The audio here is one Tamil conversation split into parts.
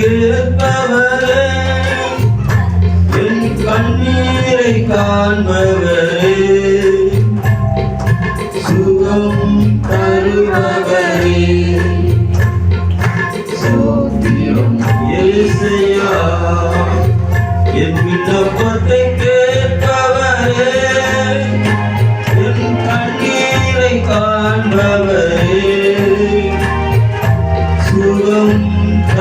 கிழப்பவரே என் கண்ணீரை காண்பவரே.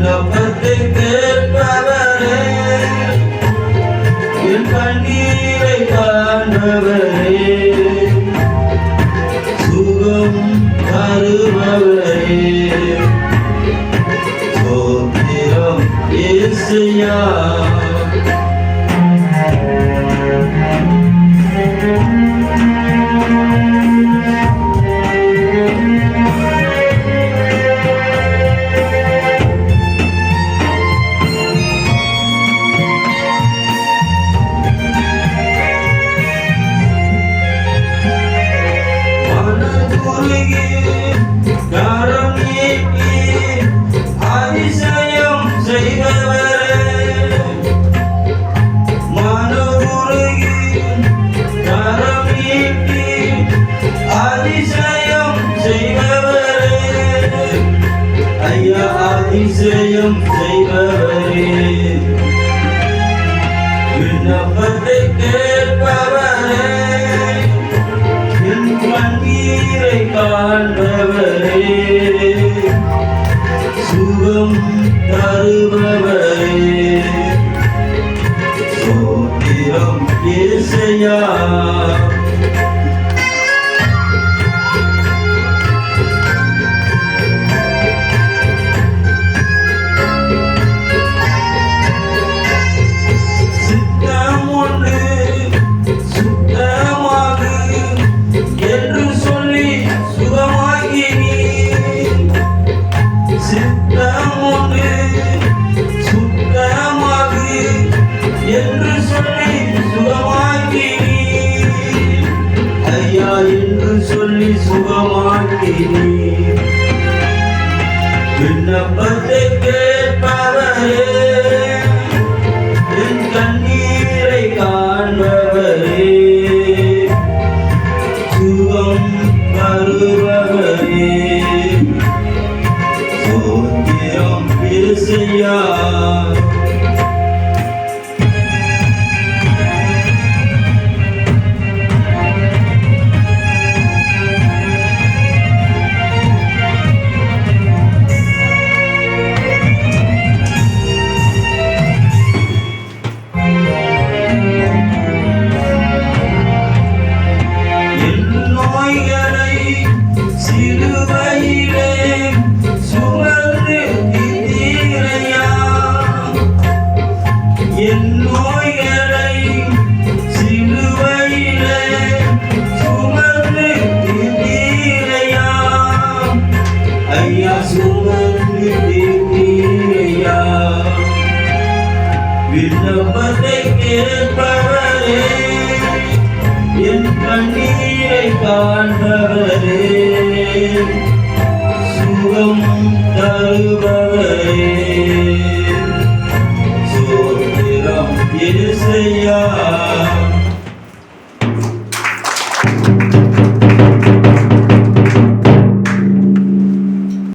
விண்ணப்பத்தை கேட்பவரே என் கண்ணீரை காண்பவரே. சுகம் தருபவரே. சோத்திரம் ஏசையா அதிசயம் செய்பவரே. விண்ணப்பத்தை கே தருபவரே. சித்தம் சுத்தமாகு என்று சொல்லி சுகமாகி ஐயா என்று சொல்லி விண்ணப்பத்தை Yeah. விண்ணப்பத்தை கேட்பவரே என் கண்ணீரை காண்பவரே. சுகம் தருபவரே. சோத்திரம் இசையா